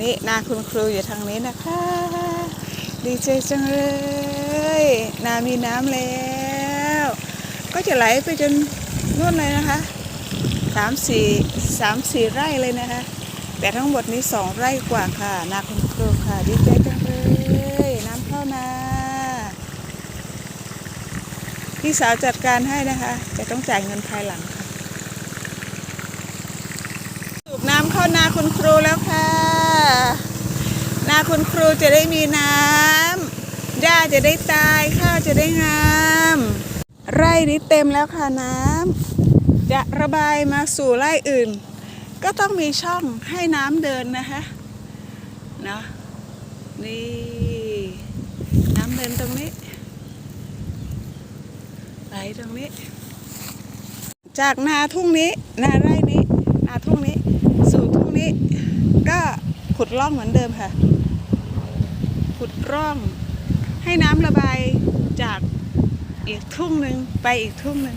นี่นาคุณครูอยู่ทางนี้นะคะ ดีใจจังเลยนามีน้ำแล้ว ก็จะไหลไปจนนู่นเลยนะคะสามสี่สามสี่ไร่เลยนะคะ แต่ทั้งหมดนี้สองไร่กว่าค่ะ นาคุณครูค่ะ ดีใจจังเลยน้ำเข้านาพี่สาวจัดการให้นะคะ แต่ต้องจ่ายเงินภายหลังค่ะ สูบ นานาคุณครูแล้วค่ะ นาคุณครูจะได้มีน้ำหญ้าจะได้ตายข้าวจะได้งาม ไร่นี้เต็มแล้วค่ะน้ำจะระบายมาสู่ไร่อื่น ก็ต้องมีช่องให้น้ำเดินนะคะเนาะนี่น้ำเดินตรงนี้ไหลตรงนี้ จากนาทุ่งนี้นาไร่นี้ นาทุ่งนี้ สู่ทุ่งนี้ ก็ ขุดร่องเหมือนเดิมค่ะ ขุดร่อง ให้น้ำระบายจากอีกทุ่งหนึ่งไปอีกทุ่งหนึ่ง